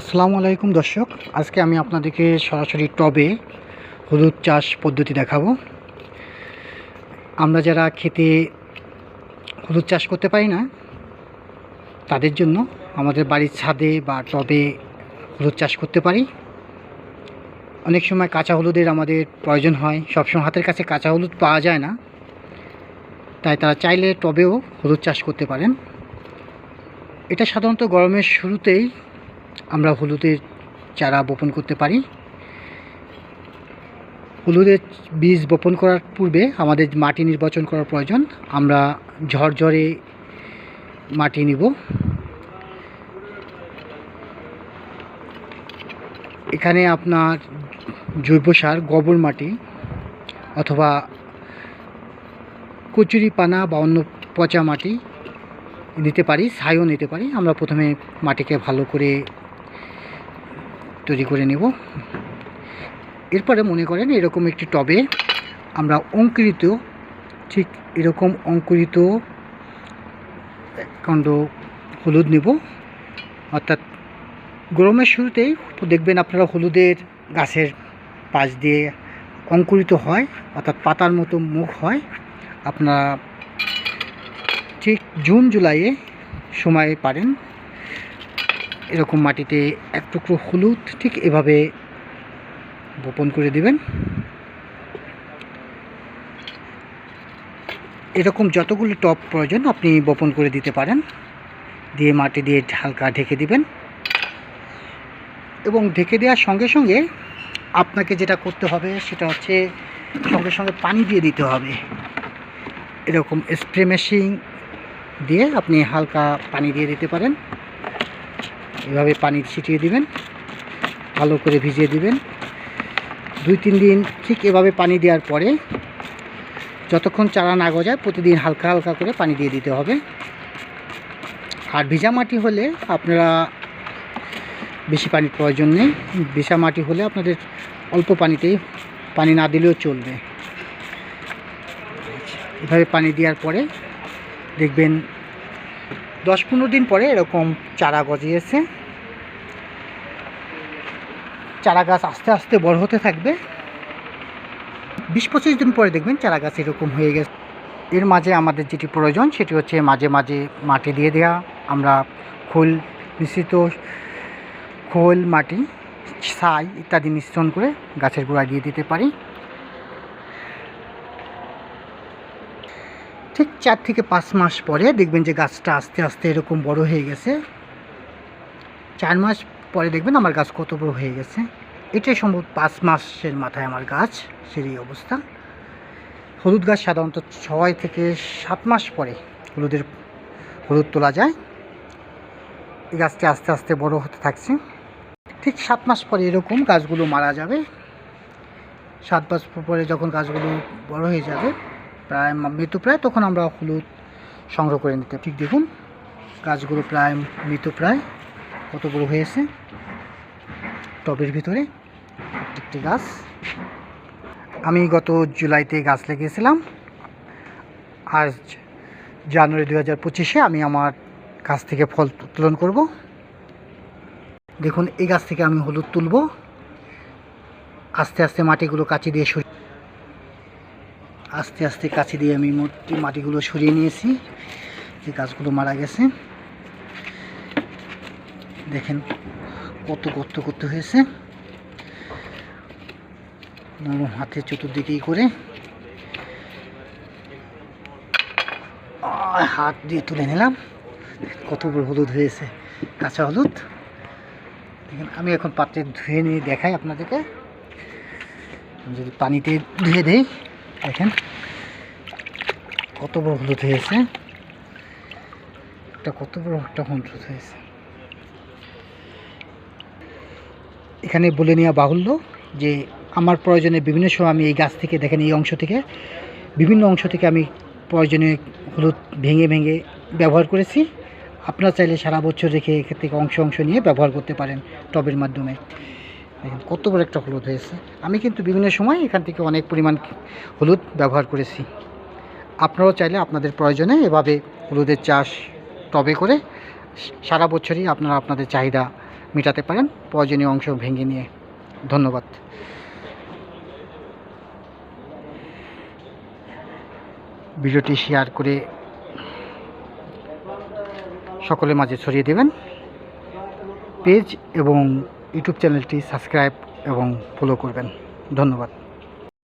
আসসালামু আলাইকুম দর্শক, আজকে আমি আপনাদেরকে সরাসরি টবে হলুদ চাষ পদ্ধতি দেখাবো। আমরা যারা খেতে হলুদ চাষ করতে পারি না, তাদের জন্য আমাদের বাড়ির ছাদে বা টবে হলুদ চাষ করতে পারি। অনেক সময় কাঁচা হলুদের আমাদের প্রয়োজন হয়, সবসময় হাতের কাছে কাঁচা হলুদ পাওয়া যায় না। তাই তারা চাইলে টবেও হলুদ চাষ করতে পারেন। এটা সাধারণত গরমের শুরুতেই আমরা হলুদের চারা বপন করতে পারি। হলুদের বীজ বপন করার পূর্বে আমাদের মাটি নির্বাচন করার প্রয়োজন। আমরা ঝরঝরে মাটি নিব। এখানে আপনার জৈব সার, গোবর মাটি অথবা কচুরি পানা বা অন্য পচা মাটি নিতে পারি ছাইও নিতে পারি। আমরা প্রথমে মাটিকে ভালো করে তৈরি করে নেব। এরপরে মনে করেন এরকম একটি টবে আমরা অঙ্কুরিত, ঠিক এরকম অঙ্কুরিত কাণ্ড হলুদ নেব। অর্থাৎ গরমের শুরুতেই দেখবেন আপনারা হলুদের গাছের পাশ দিয়ে অঙ্কুরিত হয়, অর্থাৎ পাতার মতো মুখ হয়। আপনারা ঠিক জুন, জুলাইয়ে সময় পারেন। এরকম মাটিতে এক টুকরো হলুদ ঠিক এভাবে বপন করে দিবেন। এরকম যতগুলো টপ প্রয়োজন আপনি বপন করে দিতে পারেন। দিয়ে মাটি দিয়ে হালকা ঢেকে দিবেন। এবং ঢেকে দেওয়ার সঙ্গে সঙ্গে আপনাকে যেটা করতে হবে সেটা হচ্ছে সঙ্গে সঙ্গে পানি দিয়ে দিতে হবে। এরকম স্প্রে মেশিন দিয়ে আপনি হালকা পানি দিয়ে দিতে পারেন। এভাবে পানি ছিটিয়ে দিবেন, ভালো করে ভিজিয়ে দিবেন। দুই তিন দিন ঠিক এভাবে পানি দেওয়ার পরে যতক্ষণ চারা না গজায় প্রতিদিন হালকা হালকা করে পানি দিয়ে দিতে হবে। আর ভিজা মাটি হলে আপনারা বেশি পানির প্রয়োজন নেই। ভিজা মাটি হলে আপনাদের অল্প পানিতেই পানি না দিলেও চলবে। এভাবে পানি দেওয়ার পরে দেখবেন দশ পনেরো দিন পরে এরকম চারা গজিয়েছে। চারা গাছ আস্তে আস্তে বড় হতে থাকবে। বিশ পঁচিশ দিন পরে দেখবেন চারা গাছ এরকম হয়ে গেছে। এর মাঝে আমাদের যেটি প্রয়োজন, সেটি হচ্ছে মাঝে মাঝে মাটি দিয়ে দেওয়া আমরা খোল, মিশ্রিত খোল, মাটি, ছাই ইত্যাদি মিশ্রণ করে গাছের গোড়ায় দিয়ে দিতে পারি। ঠিক চার থেকে পাঁচ মাস পরে দেখবেন যে গাছটা আস্তে আস্তে এরকম বড় হয়ে গেছে। চার মাস পরে দেখবেন আমার গাছ কত বড় হয়ে গেছে। এটাই সম্ভব পাঁচ মাসের মাথায় আমার গাছ সেই অবস্থা। হলুদ গাছ সাধারণত ছয় থেকে সাত মাস পরে হলুদের, হলুদ তোলা যায়। এই গাছটি আস্তে আস্তে বড় হতে থাকছে। ঠিক সাত মাস পরে এরকম গাছগুলো মারা যাবে। সাত মাস পরে যখন গাছগুলো বড় হয়ে যাবে, প্রায় মৃতপ্রায় তখন আমরা হলুদ সংগ্রহ করে নিতে ঠিক দেখুন, গাছগুলো প্রায় মৃতপ্রায় কত বড় হয়েছে। টবের ভিতরে একটি গাছ। আমি গত জুলাইতে গাছ লাগিয়েছিলাম। আজ জানুয়ারি দু হাজার পঁচিশে আমি আমার গাছ থেকে ফল উত্তোলন করব। দেখুন, এই গাছ থেকে আমি হলুদ তুলব। আস্তে আস্তে মাটিগুলো কাচি দিয়ে সরিয়ে আস্তে আস্তে কাছে দিয়ে আমি মোটি মাটিগুলো সরিয়ে নিয়েছি। যে গাছগুলো মারা গেছে। দেখেন কত গর্ত করতে হয়েছে? হাতে চতুর্দিকেই করে। হাত দিয়ে তুলে নিলাম। কত বড় হলুদ হয়েছে, কাঁচা হলুদ। দেখেন, আমি এখন পাত্রে ধুয়ে নিয়ে দেখাই আপনাদেরকে। যদি পানিতে ধুয়ে দেই, দেখেন, কত বড় হলুদ হয়েছে। একটা কত বড় একটা হলুদ হয়েছে। এখানে বলে নেওয়া বাহুল্য যে আমার প্রয়োজনে বিভিন্ন সময় আমি এই গাছ থেকে, দেখেন এই অংশ থেকে, বিভিন্ন অংশ থেকে আমি প্রয়োজনে হলুদ ভেঙে ভেঙে ব্যবহার করেছি। আপনারা চাইলে সারা বছর রেখে এখান থেকে অংশ অংশ নিয়ে ব্যবহার করতে পারেন টবের মাধ্যমে। দেখেন কত বড় একটা হলুদ হয়েছে। আমি কিন্তু বিভিন্ন সময় এখান থেকে অনেক পরিমাণ হলুদ ব্যবহার করেছি। আপনারাও চাইলে আপনাদের প্রয়োজনে এভাবে হলুদের চাষ টবে করে সারা বছরই আপনারা আপনাদের চাহিদা মেটাতে পারেন, প্রয়োজনীয় অংশ ভেঙে নিয়ে। ধন্যবাদ। ভিডিওটি শেয়ার করে সকলের মাঝে ছড়িয়ে দেবেন। পেজ এবং ইউটিউব চ্যানেলটি সাবস্ক্রাইব এবং ফলো করবেন। ধন্যবাদ।